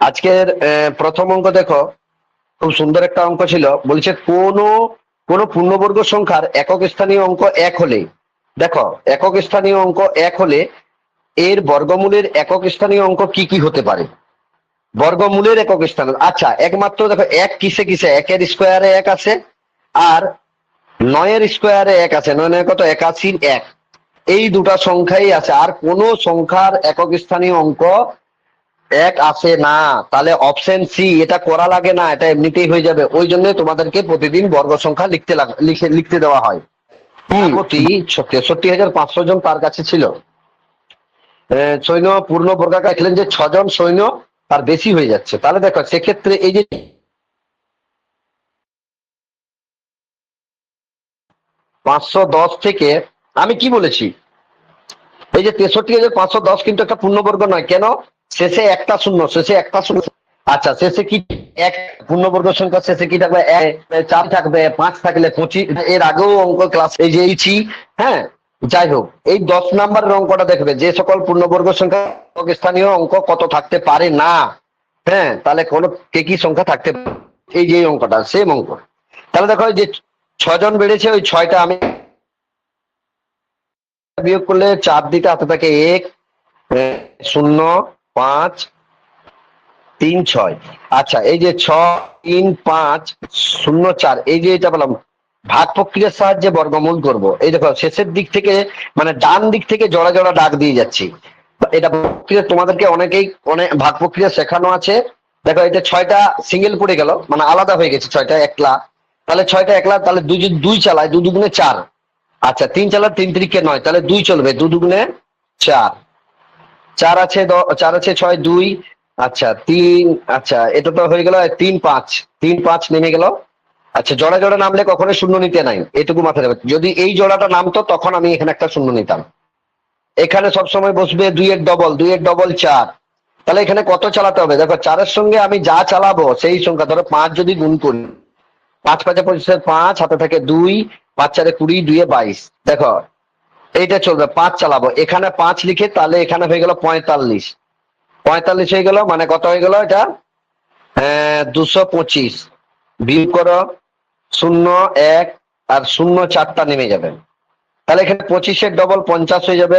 আজকের প্রথম অঙ্ক দেখো, খুব সুন্দর একটা অঙ্ক ছিল। বলছে কোন কোন পূর্ণবর্গ সংখ্যার একক স্থানীয় অঙ্ক এক হলে, দেখো, একক স্থানীয় অঙ্ক এক হলে এর বর্গমূলের একক স্থানীয় অঙ্ক কি কি হতে পারে? বর্গমূলের একক স্থান আচ্ছা একমাত্র দেখো, এক কিসে কিসে? একের স্কোয়ারে এক আছে, আর নয়ের স্কোয়ারে এক আছে। নয় নয় কত? একাশির এক। এই দুটা সংখ্যাই আছে। আর কোন সংখ্যার একক স্থানীয় অঙ্ক এক আসে না। তাহলে অপশন সি এটা করা লাগে না এটা এমনিতেই হয়ে যাবে। ওই জন্য তোমাদেরকে প্রতিদিন বর্গ সংখ্যা লিখতে লিখতে দেওয়া হয়। তেষট্টি হাজার পাঁচশো জন তার কাছে ছিল। সৈন্য পূর্ণ বর্গাকার খেলেন যে ছজন সৈন্য তার বেশি হয়ে যাচ্ছে। তাহলে দেখো সেক্ষেত্রে এই যে পাঁচশো দশ থেকে আমি কি বলেছি? এই যে তেষট্টি হাজার পাঁচশো দশ কিন্তু একটা পূর্ণবর্গ নয়। কেন? শেষে একটা শূন্য, শেষে একটা শূন্য। আচ্ছা শেষে কি? এক পূর্ণবর্গ সংখ্যা শেষে কি থাকবে? চার থাকবে, পাঁচ থাকলে পঁচিশ। এর আগেও অঙ্ক ক্লাস এই যে এইছি হ্যাঁ? যাই হোক, এই দশ নাম্বারের অঙ্কটা দেখবে, যে সকল পূর্ণবর্গ সংখ্যা স্থানীয় অঙ্ক কত থাকতে পারে না? হ্যাঁ তাহলে কোন কে কি সংখ্যা থাকতে? এই যে অঙ্কটা সেম অঙ্ক। তাহলে দেখো যে ছজন বেড়েছে, ওই ছয়টা আমি বিয়োগ করলে চার দিকে হাতে থাকে এক শূন্য, পাঁচ, তিন, ছয়। আচ্ছা এই যে ছ তিন, পাঁচ, শূন্য, চার, এই যে এটা বললাম, ভাগ প্রক্রিয়ার সাহায্যে বর্গমূল করব। এই দেখো, শেষের দিক থেকে মানে ডান দিক থেকে জড়া জোড়া ডাক দিয়ে যাচ্ছি। এটা প্রক্রিয়া তোমাদেরকে অনেকেই, অনেক ভাগ প্রক্রিয়া শেখানো আছে। দেখো এটা ছয়টা সিঙ্গেল পড়ে গেল মানে আলাদা হয়ে গেছে, ছয়টা একলা। তাহলে ছয়টা একলা, তাহলে দুই দুই চালায়, দু দুগুণে চার। আচ্ছা তিন চালার তিন তিরিকে নয়, তাহলে দুই চলবে, দু দুগুণে চার। চার আছে চার আছে ছয়, দুই আচ্ছা তিন আচ্ছা এটা তো হয়ে গেল তিন, পাঁচ। তিন, পাঁচ নেমে গেল। আচ্ছা জোড়া জোড়া নামলে কখনো শূন্য নিতে নাই, এটুকু মাথায় যদি এই জোড়াটা নামতো, তখন আমি এখানে একটা শূন্য নিতাম। এখানে সব সময় বসবে দুইয়ের ডবল দুইয়ের ডবল চার। তাহলে এখানে কত চালাতে হবে? দেখো, চারের সঙ্গে আমি যা চালাবো, সেই সংখ্যা, ধরো পাঁচ যদি গুণ করি, পাঁচ পাঁচে পঁচিশের পাঁচ, হাতে থাকে দুই পাঁচ চারে কুড়ি, দুইয়ে বাইশ। দেখো, এইটা চলবে, পাঁচ চালাবো। এখানে পাঁচ লিখে, তাহলে এখানে হয়ে গেল পঁয়তাল্লিশ। পঁয়তাল্লিশ হয়ে গেল মানে কত হয়ে গেল এটা? দুশো পঁচিশ। বিয়োগ করো, শূন্য, এক, আর শূন্য চারটা নেমে যাবে। তাহলে এখানে পঁচিশের ডবল পঞ্চাশ হয়ে যাবে।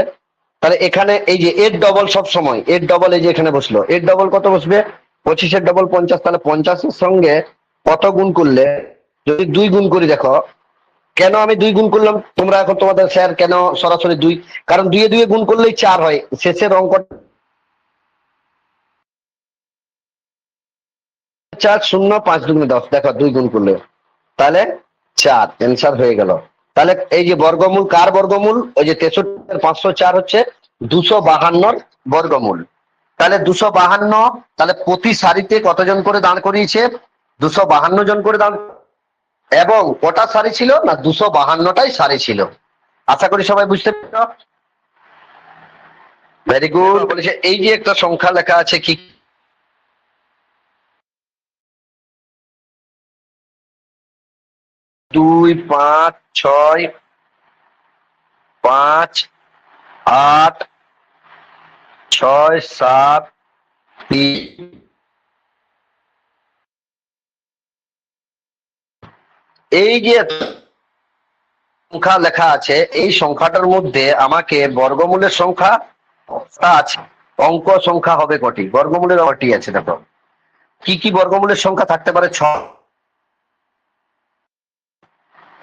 তাহলে এখানে এই যে এর ডবল সব সময়, এর ডবল এই যে এখানে বসল, এর ডবল কত বসবে? পঁচিশের ডবল পঞ্চাশ, তাহলে পঞ্চাশের সঙ্গে কত গুণ করলে? যদি দুই গুণ করি, দেখো কেন আমি দুই গুণ করলাম? তোমরা এখন তোমাদের স্যার কেন সরাসরি দুই? কারণ দুয়ে দুয়ে গুণ করলেই চার হয়। শেষের অঙ্ক চার, শূন্য, পাঁচ দুগুণে দশ। দেখো, দুই গুণ করলে। তাহলে চার। অ্যান্সার হয়ে গেল। তাহলে এই যে বর্গমূল, কার বর্গমূল? ওই যে তেষট্টি পাঁচশো চার হচ্ছে দুশো বাহান্নর বর্গমূল। তাহলে দুশো বাহান্ন, তাহলে প্রতি সারিতে কতজন করে দাঁড় করিয়েছে? দুশো বাহান্ন জন করে দাঁড় এবং কটা শাড়ি ছিল? না, দুশো বাহান্নটাই শাড়ি ছিল। আশা করি সবাই বুঝতে ভেরি গুড বলেছে, এই যে একটা সংখ্যা লেখা আছে, কি দুই, পাঁচ, ছয়, পাঁচ, আট, ছয়, সাত, তিন এই যে সংখ্যা লেখা আছে, এই সংখ্যাটার মধ্যে আমাকে বর্গমূলের সংখ্যা আছে, অঙ্ক সংখ্যা হবে কটি? বর্গমূলের কটি আছে, দেখো। কি কি বর্গমূলের সংখ্যা থাকতে পারে? ছ।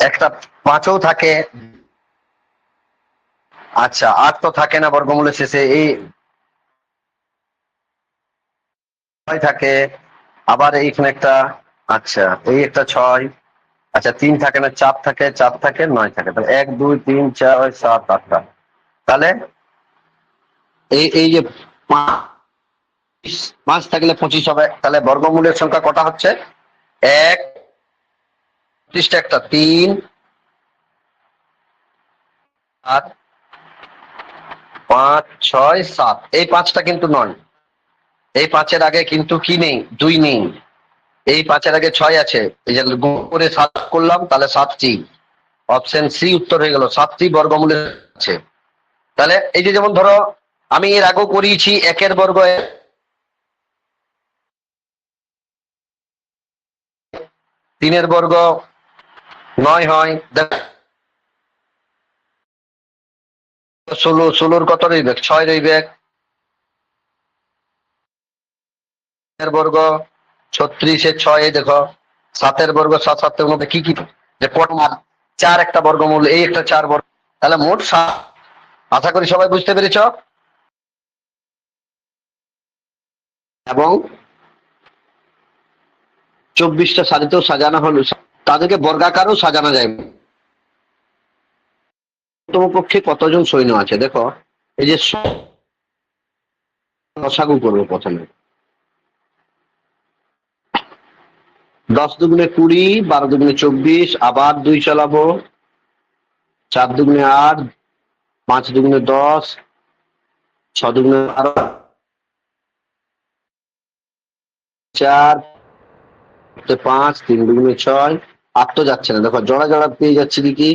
একটা পাঁচও থাকে। আচ্ছা আট তো থাকে না বর্গমূলের শেষে, এই থাকে। আবার এইখানে একটা আচ্ছা এই একটা ছয়। আচ্ছা তিন থাকে না, চার থাকে চার থাকে, নয় থাকে। তাহলে এক, দুই, তিন, চার, সাত আটটা তাহলে এই এই যে পাঁচ থাকলে পঁচিশ হবে। তাহলে বর্গমূলের সংখ্যা কটা হচ্ছে? এক পঁচিশটা একটা, তিন, আট, পাঁচ, ছয়, সাত। এই পাঁচটা কিন্তু নয়। এই পাঁচের আগে কিন্তু কি নেই? দুই নেই। এই পাঁচের আগে ছয় আছে। এই যে করে সাত করলাম, তাহলে সাতটি অপশন সি উত্তর হয়ে গেল। সাতটি বর্গমূলের আছে। তাহলে এই যে যেমন ধরো, আমি এর আগেও করিয়েছি, একের বর্গ তিনের বর্গ নয় হয়। ষোলো, ষোলোর কত রইবে? ছয় রইবে। বর্গ ছত্রিশে ছয় দেখো, সাতের বর্গ, সাত, সাতের মধ্যে কি কি? যে পরমার চার একটা বর্গমূল, এই একটা চার বর্গ। তাহলে মোট সাত। আশা করি সবাই বুঝতে পেরেছ? এবং চব্বিশটা সারিতেও সাজানো হলো। তাদেরকে বর্গাকারও সাজানো যায়। পক্ষে কতজন সৈন্য আছে? দেখো, এই যে করব প্রথমে। দশ দুগুণে কুড়ি, বারো দুগুণে চব্বিশ, আবার দুই চালাবো। চার দুগুণে আট, পাঁচ দুগুণে দশ, ছ দুগুণে বারো। চার পাঁচ, তিন দুগুণে ছয়। আট তো যাচ্ছে না। দেখো, জড়া জড়া পেয়ে যাচ্ছে কি?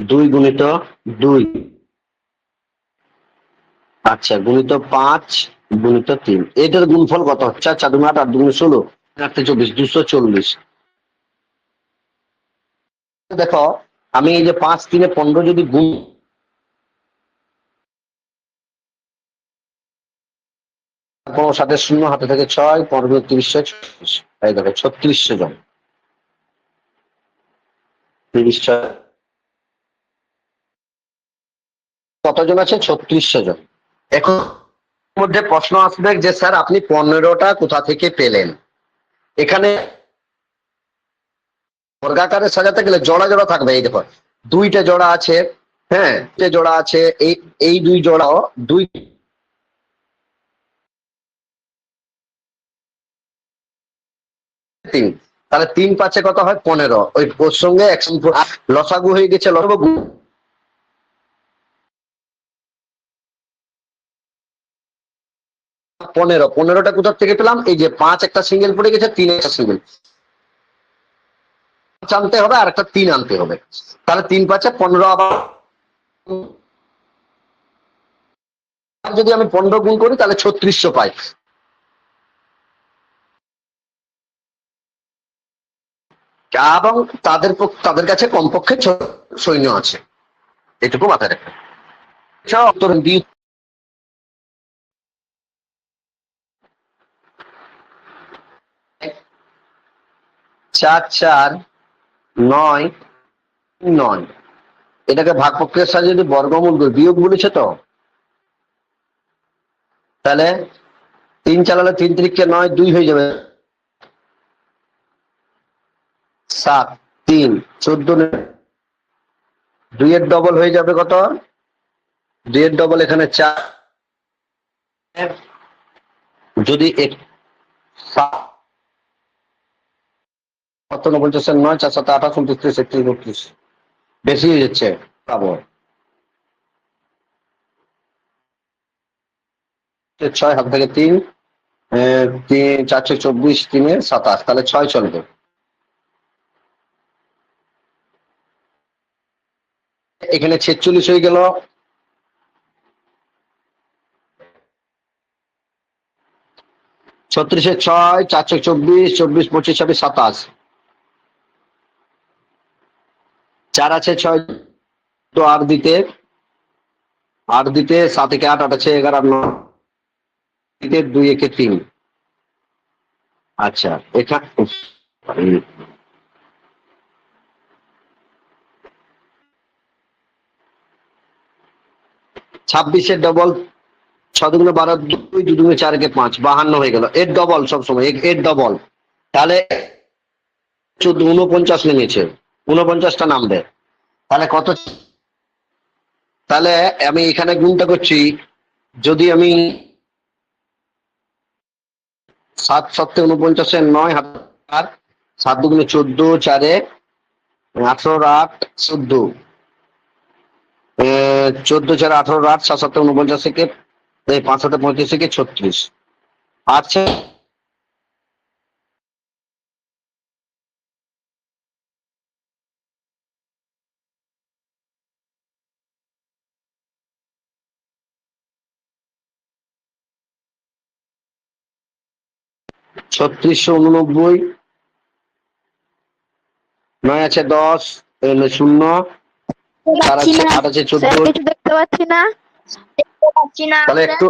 দুই গুণিত দুই। আচ্ছা গুণিত পাঁচ। গুণিত তিন। এটার গুণফল কত হচ্ছে? চার দুগুণ আট আট দুগুণ ষোলো আটটা চব্বিশ, দুশো চল্লিশ। দেখো, আমি এই যে পাঁচ, তিনে পনেরো যদি গুণ পনেরো সাথে শূন্য, হাতে থেকে ছয় পনেরো তিরিশশো ছত্রিশ দেখো ছত্রিশশো জন তিরিশ কতজন আছে? ছত্রিশশো জন এখন মধ্যে প্রশ্ন আসবে যে, স্যার, আপনি পনেরোটা কোথা থেকে পেলেন? এখানে বর্গাকারে সাজাতে গেলে জোড়া জোড়া থাকবে, এই দেখো দুইটা জোড়া আছে হ্যাঁ জোড়া আছে, এই এই দুই জোড়াও, দুই তিন। তাহলে তিন পাঁচে কত হয়? পনেরো। ওই ওর সঙ্গে একসঙ্গে লসাগু হয়ে গেছে, লসাগু পনেরো, পনেরোটা কোথা থেকে পেলাম? এই যে পাঁচ একটা সিঙ্গেল পড়ে গেছে, তিন একটা সিঙ্গেল আনতে হবে আর একটা তিন আনতে হবে। তাহলে তিন পাঁচে পনেরো আবার যদি আমি পনেরো গুণ করি, তাহলে ছত্রিশশো পাই। এবং তাদের তাদের কাছে কমপক্ষে সৈন্য আছে। এটুকু মাথায় রাখবে এছাড়াও উত্তর দ্বি চার চার নয় নয়। এটাকে ভাগ প্রক্রিয়ার সাহায্যে যদি বর্গমূল করি বিয়োগ বলেছে তো? তাহলে তিন চালালে তিন তিরিখকে নয়, দুই হয়ে যাবে। সাত, তিন, চোদ্দ দুইয়ের ডবল হয়ে যাবে কত? দুইয়ের ডবল এখানে চার। যদি সাত পঞ্চাশ নয়, চার সাত আঠাশ উনত্রিশ একত্রিশ, বত্রিশ। বেশি হয়ে যাচ্ছে পাবো ছয় হাত থেকে তিন তিন চারশো চব্বিশ, তিনে সাতাশ তাহলে ছয় চলবে। এখানে ছেচল্লিশ হয়ে গেল। ছত্রিশে ছয় চারশো চব্বিশ চব্বিশ, পঁচিশ, ছাব্বিশ, সাতাশ। চার আছে ছয়, তো আট দিতে আট দিতে সাত একে আট আট আছে এগারো, আট দিতে দুই একে তিন। আচ্ছা এখানে ছাব্বিশের ডবল ছ দুগুণে বারো, দুই দু চার একে পাঁচ, বাহান্ন হয়ে গেল। এর ডবল সবসময়, এর ডবল তাহলে চোদ্দ উনপঞ্চাশ নেমেছে উনপঞ্চাশটা নামবে তাহলে কত তাহলে আমি এখানে গুণটা করছি, যদি আমি সাত সপ্তে উনপঞ্চাশের নয় হাজার সাত দুগুণে চোদ্দ চারে আঠারো আট চোদ্দ। চোদ্দ চার আঠারো আট সাত সাত উনপঞ্চাশ থেকে পাঁচ সাথে পঁয়ত্রিশ থেকে ছত্রিশ। আচ্ছা ছত্রিশশো উননব্বই নয় আছে দশ শূন্য চার আছে আট আছে চোদ্দ। দেখতে পাচ্ছি না। তাহলে একটু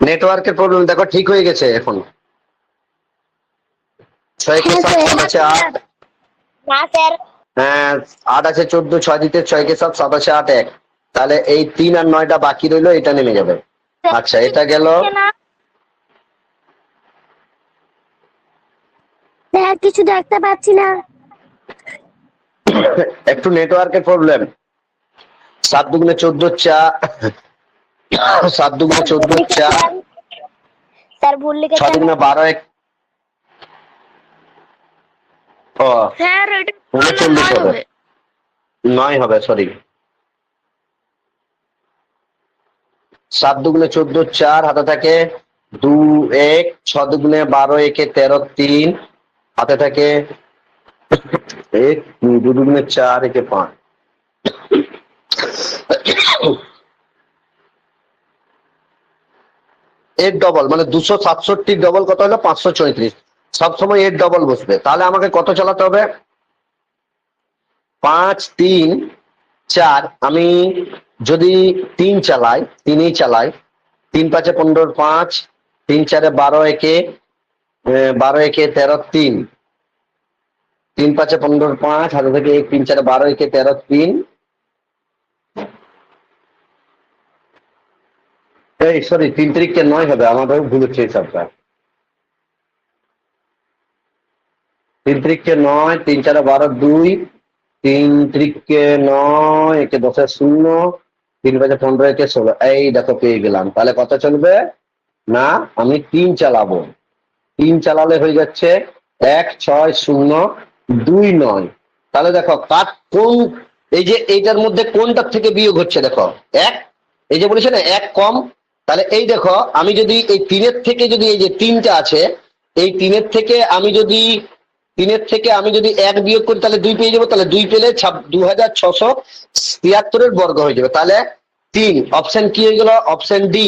নেটওয়ার্কের প্রবলেম দেখো ঠিক হয়ে গেছে এখন। ছয় কে সাত সাত আছে আট। হ্যাঁ। আট আছে চোদ্দ ছয় দিতে ছয় কে সাত সাত আছে আট এক। তাহলে এই তিন আর নয়টা বাকি রইল এটা নেমে যাবে। আচ্ছা এটা গেল স্যার কিছু দেখতে পাচ্ছি না। একটু নেটওয়ার্কের প্রবলেম সাত দুগুণে চোদ্দ চা। সাত দুগুণে চোদ্দ চা। স্যার ভুল ছয় দুগুণে বারো এক। ও স্যার এটা উনচল্লিশ হবে। নয় হবে সরি সাত দুগুণে চোদ্দ চার হাতে থাকে। দু এক ছ দুগুণে বারো একে তেরো তিন। হাতে থাকে দুগুণে চার, একে পাঁচ। এর ডবল মানে দুশো সাতষট্টি ডবল কত হলো? পাঁচশো চৌত্রিশ সবসময় এর ডবল বসবে। তাহলে আমাকে কত চালাতে হবে? পাঁচ, তিন, চার। আমি যদি তিন চালাই, তিনই চালাই, তিন পাঁচে পনেরো, পাঁচ, তিন চারে বারো, একে বারো একে তেরো, তিন। তিন পাঁচে পনেরো, পাঁচ। হাতে থেকে এক, তিন চারে বারো একে তেরো, তিন। এই সরি তিন তারিখকে নয় হবে। আমাদের ভুল হচ্ছে হিসাবটা তিন তারিখকে নয়, তিন চারে বারো, দুই। তিন তারিখকে নয়, একে দশে শূন্য। তিন বাজে পনেরো, একে ষোলো। এই দেখো, পেয়ে গেলাম। তাহলে কত চলবে? না, আমি তিন চালাবো। তিন চালালে হয়ে যাচ্ছে এক, ছয়, শূন্য, দুই, নয়। তাহলে দেখো কাট কোন, এই যে এইটার মধ্যে কোনটার থেকে বিয়োগ হচ্ছে দেখো, এক, এই যে বলেছে না, এক কম, তাহলে এই দেখো, আমি যদি এই তিনের থেকে যদি এই যে তিনটা আছে, এই তিনের থেকে আমি যদি, তিনের থেকে আমি যদি এক বিয়োগ করি, তাহলে দুই পেয়ে যাব, তাহলে দুই পেলে দু হাজার ছশো তিয়াত্তরের বর্গ হয়ে যাবে। তাহলে তিন অপশন কি হয়ে গেল? অপশন ডি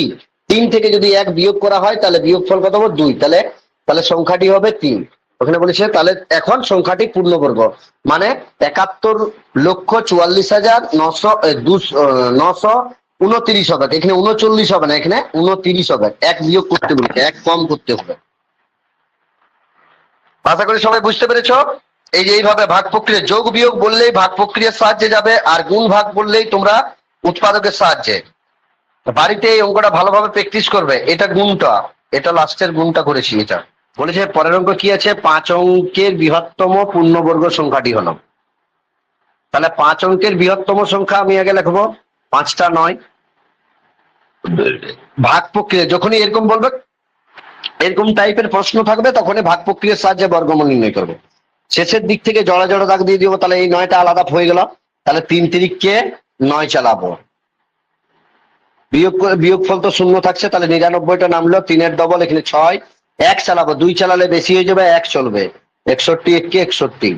তিন থেকে যদি এক বিয়োগ করা হয়, তাহলে বিয়োগ ফল কত হবে? দুই। তাহলে তাহলে সংখ্যাটি হবে তিন। ওখানে বলেছে, তাহলে এখন সংখ্যাটি পূর্ণবর্গ মানে একাত্তর লক্ষ চুয়াল্লিশ হাজার নশো নশো উনত্রিশ হবে। এখানে উনচল্লিশ হবে না, এখানে উনত্রিশ হবে। এক বিয়োগ করতে বলেছে, এক কম করতে হবে। আশা করি সবাই বুঝতে পেরেছ? এই যে এইভাবে ভাগ প্রক্রিয়া, যোগ বিয়োগ বললেই ভাগ প্রক্রিয়ার সাহায্যে যাবে, আর গুণ ভাগ বললেই তোমরা উৎপাদকের সাহায্যে। বাড়িতে এই অঙ্কটা ভালোভাবে প্র্যাকটিস করবে, এটা গুণটা, এটা লাস্টের গুণটা করেছি এটা। বলেছে, পরের অঙ্ক কি আছে? পাঁচ অঙ্কের বৃহত্তম পূর্ণবর্গ সংখ্যাটি হলো। তাহলে পাঁচ অঙ্কের বৃহত্তম সংখ্যা আমি আগে লিখব। পাঁচটা নয়। ভাগ প্রক্রিয়া, যখনই এরকম বলবে, এরকম টাইপের প্রশ্ন থাকবে, তখনই ভাগ প্রক্রিয়ার সাহায্যে বর্গমূল নির্ণয় করবে। শেষের দিক থেকে জড়া জড়া দাগ দিয়ে দিব, তাহলে এই নয়টা আলাদা হয়ে গেল। তাহলে তিন তিরিককে নয় চালাবো। বিয়োগ করে বিয়োগ ফল তো শূন্য থাকছে, তাহলে নিরানব্বইটা নামলো, তিনের ডবল এখানে ছয় এক চালাবো, দুই চালালে বেশি হয়ে যাবে, এক চলবে। একষট্টি এককে একষট্টি।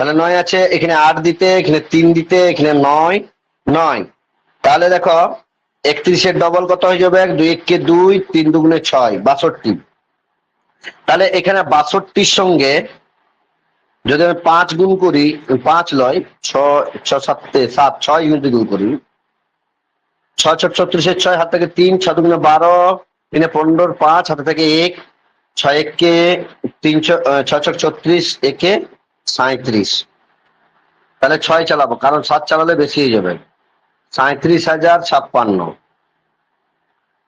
তাহলে নয় আছে, এখানে আট দিতে, এখানে তিন দিতে, এখানে নয় নয়। তাহলে দেখো, একত্রিশের ডবল কত হয়ে যাবে? দুই এককে দুই, তিন দুগুণে ছয়, বাষট্টি। তাহলে এখানে বাষট্টির সঙ্গে যদি আমি পাঁচ গুণ করি পাঁচ লয় ছ সাতে, সাত, ছয় ইউনিট গুণ করি। ছয় ছত্রিশের ছয় হাত থেকে তিন ছ দুগুণে বারো, তিনে পনেরো পাঁচ হাতে থেকে এক ছয় একে তিন ছ- আহ, ছয় ছত্রিশ একে সাঁত্রিশ তাহলে ছয় চালাবো কারণ সাত চালালে বেশি হয়ে যাবে। সাঁত্রিশ হাজার ছাপ্পান্ন।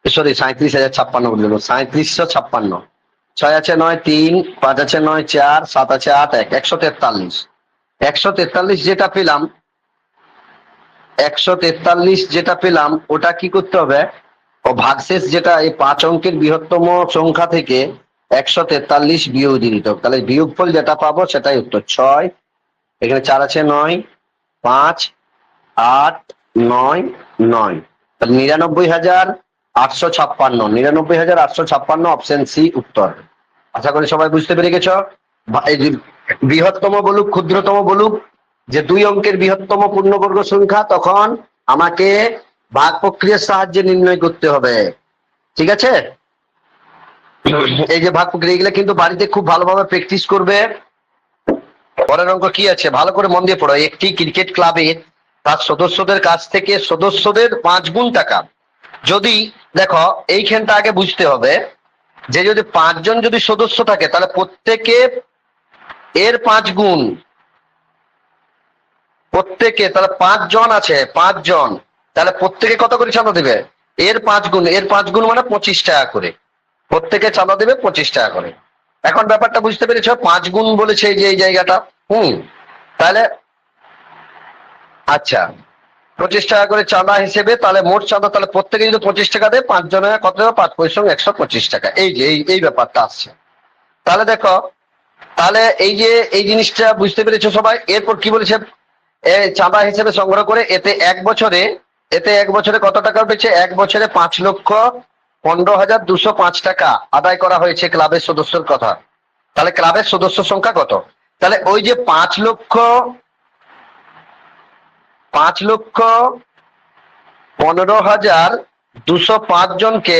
সরি সাঁত্রিশ হাজার ছাপ্পান্ন বলে দেবো। সাঁত্রিশশো ছাপ্পান্ন। ছয় আছে নয় তিন পাঁচ আছে নয় চার সাত আছে আট এক একশো তেতাল্লিশ। একশো তেতাল্লিশ যেটা পেলাম একশো তেতাল্লিশ যেটা পেলাম ওটা কি করতে হবে? ও ভাগশেষ যেটা এই পাঁচ অঙ্কের বৃহত্তম সংখ্যা থেকে একশো তেতাল্লিশ বিয়োগ হবে। তাহলে বিয়োগফল যেটা পাবো সেটাই উত্তর। ছয়, এখানে চার আছে নয়, পাঁচ, আট, নয় নয়। তাহলে নিরানব্বই হাজার আটশো ছাপ্পান্ন, নিরানব্বই হাজার আটশো ছাপ্পান্ন অপশন সি উত্তর। আশা করি সবাই বুঝতে পেরে গেছ? বৃহত্তম বলুক, ক্ষুদ্রতম বলুক, যে দুই অঙ্কের বৃহত্তম পূর্ণবর্গ সংখ্যা, তখন আমাকে ভাগ প্রক্রিয়ার সাহায্যে নির্ণয় করতে হবে। ঠিক আছে? এই যে ভাগ প্রক্রিয়া, এগুলো কিন্তু বাড়িতে খুব ভালোভাবে প্র্যাকটিস করবে। পরের অঙ্ক কি আছে? ভালো করে মন দিয়ে পড়ো। একটি ক্রিকেট ক্লাবে তার সদস্যদের কাছ থেকে সদস্যদের পাঁচ গুণ টাকা। যদি, দেখো, এইখানটা আগে বুঝতে হবে যে যদি পাঁচজন যদি সদস্য থাকে, তাহলে প্রত্যেকে এর পাঁচ গুণ। প্রত্যেকে, তাহলে পাঁচজন আছে, পাঁচজন। তাহলে প্রত্যেকে কত করে চাঁদা দেবে? এর পাঁচ গুণ। এর পাঁচ গুণ মানে পঁচিশ টাকা করে। প্রত্যেকে চাঁদা দেবে পঁচিশ টাকা করে। এখন ব্যাপারটা বুঝতে পেরেছ, পাঁচ গুণ বলেছে এই যে এই জায়গাটা। হুম, তাহলে আচ্ছা পঁচিশ টাকা করে চাঁদা হিসেবে তাহলে মোট চাঁদা তাহলে প্রত্যেকে যদি পঁচিশ টাকা দেয় পাঁচ জনের কত পাঁচ পয়সা একশো পঁচিশ টাকা। এই যে, এই এই ব্যাপারটা আসছে। তাহলে দেখো, তাহলে এই যে, এই জিনিসটা বুঝতে পেরেছ সবাই, এরপর কি বলেছে? চাঁদা হিসেবে সংগ্রহ করে এতে এক বছরে, এতে এক বছরে কত টাকা উঠেছে? এক বছরে পাঁচ লক্ষ পনেরো হাজার দুশো পাঁচ টাকা আদায় করা হয়েছে ক্লাবের সদস্যর কথা। তাহলে ক্লাবের সদস্য সংখ্যা কত? তাহলে ওই যে পাঁচ লক্ষ পাঁচ লক্ষ পনেরো হাজার দুশো পাঁচ জনকে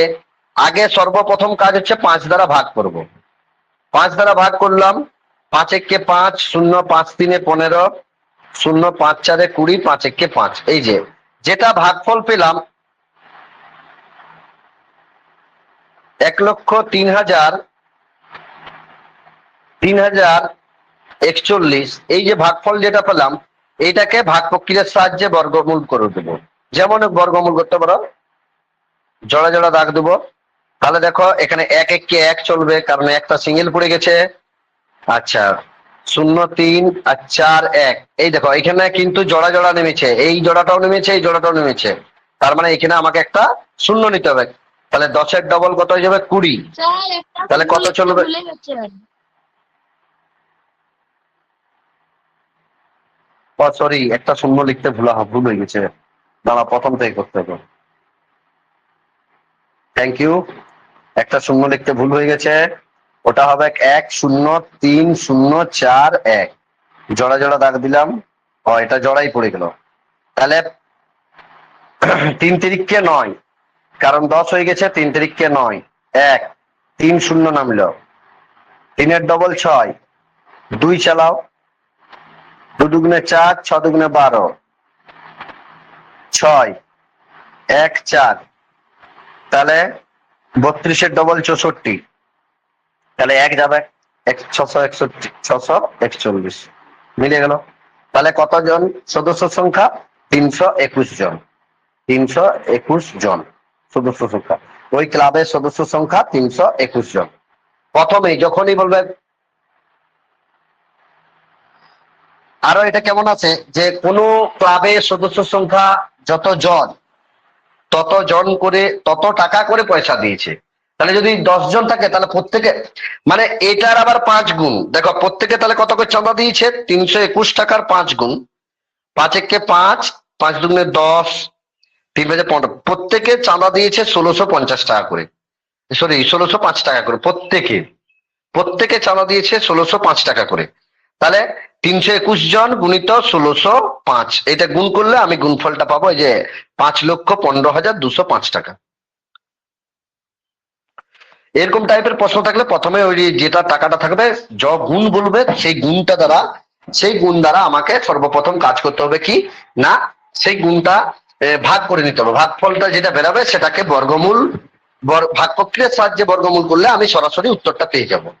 আগে সর্বপ্রথম কাজ হচ্ছে পাঁচ দ্বারা ভাগ করব। পাঁচ দ্বারা ভাগ করলাম, পাঁচ এককে পাঁচ, শূন্য পাঁচ তিনে পনেরো, শূন্য পাঁচ চারে কুড়ি, পাঁচ এককে পাঁচ। এই যে, যেটা ভাগফল পেলাম এক লক্ষ তিন হাজার তিন হাজার একচল্লিশ। এই যে ভাগফল যেটা পেলাম, এইটাকে ভাগ প্রক্রিয়ার সাহায্যে বর্গমূল করে দেবো। যেমন বর্গমূল করতে পারো। জড়া জোড়া দাগ দেবো। তাহলে দেখো, এখানে এক এককে এক চলবে, কারণ একটা সিঙ্গেল পড়ে গেছে। আচ্ছা শূন্য তিন আর চার এক। এই দেখো, এখানে কিন্তু জোড়া জোড়া নেমেছে। এই জোড়াটাও নেমেছে, এই জোড়াটাও নেমেছে। তার মানে এখানে আমাকে একটা শূন্য নিতে হবে। তাহলে দশের ডবল কত হয়ে যাবে? কুড়ি। তাহলে কত চলবে? সরি একটা শূন্য লিখতে ভুলা ভুল হয়ে গেছে। দাঁড়া প্রথম থেকে করতে হবে। থ্যাংক ইউ একটা শূন্য লিখতে ভুল হয়ে গেছে। ওটা হবে এক শূন্য তিন শূন্য চার এক। জড়া জড়া দাগ দিলাম। ও এটা জড়াই পড়ে গেল। তাহলে তিন তিরিককে নয়। কারণ দশ হয়ে গেছে, তিন তিরিককে নয়। এক, তিন শূন্য নামলো। তিনের ডবল ছয়। দুই চালাও। দু দুগুণে চার, ছ দুগুণে বারো। ছয়, এক, চার। তাহলে বত্রিশের ডবল চৌষট্টি। তাহলে এক যাবে ছশো একষট্টি, ছশো একচল্লিশ। মিলে গেল। তাহলে কতজন সদস্য সংখ্যা? তিনশো একুশ জন। তিনশো একুশ জন। সদস্য সংখ্যা। ওই ক্লাবের সদস্য সংখ্যা তিনশো একুশ জন। প্রথমেই যখনই বলবে আরও এটা কেমন আছে? যে কোনো ক্লাবের সদস্য সংখ্যা যত জন, তত জন করে, তত টাকা করে পয়সা দিয়েছে। তাহলে যদি দশ জন থাকে, তাহলে প্রত্যেকে মানে এটার আবার পাঁচ গুণ। দেখো, প্রত্যেকে তাহলে কত করে চাঁদা দিয়েছে? তিনশো একুশ টাকার পাঁচ গুণ। পাঁচ একে পাঁচ পাঁচ দুগুণে দশ তিন বাজে পনেরো। প্রত্যেকে চাঁদা দিয়েছে ষোলোশো পঞ্চাশ টাকা করে। সরি, ষোলোশো পাঁচ টাকা করে, প্রত্যেকে। প্রত্যেকে চাঁদা দিয়েছে ষোলোশো পাঁচ টাকা করে। তাহলে তিনশো একুশ জন গুণিত ষোলোশো পাঁচ। এটা গুণ করলে আমি গুণফলটা পাবো, এই যে পাঁচ লক্ষ পনেরো হাজার দুশো পাঁচ টাকা। এরকম টাইপের প্রশ্ন থাকলে প্রথমে ওই যেটা টাকাটা থাকবে, য গুণ বলবে, সেই গুণটা দ্বারা, সেই গুণ দ্বারা আমাকে সর্বপ্রথম কাজ করতে হবে কি? না, সেই গুণটা ভাগ করে নিতে হবে। ভাগ ফলটা যেটা বেরাবে সেটাকে বর্গমূল, বর- ভাগ প্রক্রিয়ার সাহায্যে বর্গমূল করলে আমি সরাসরি উত্তরটা পেয়ে যাব।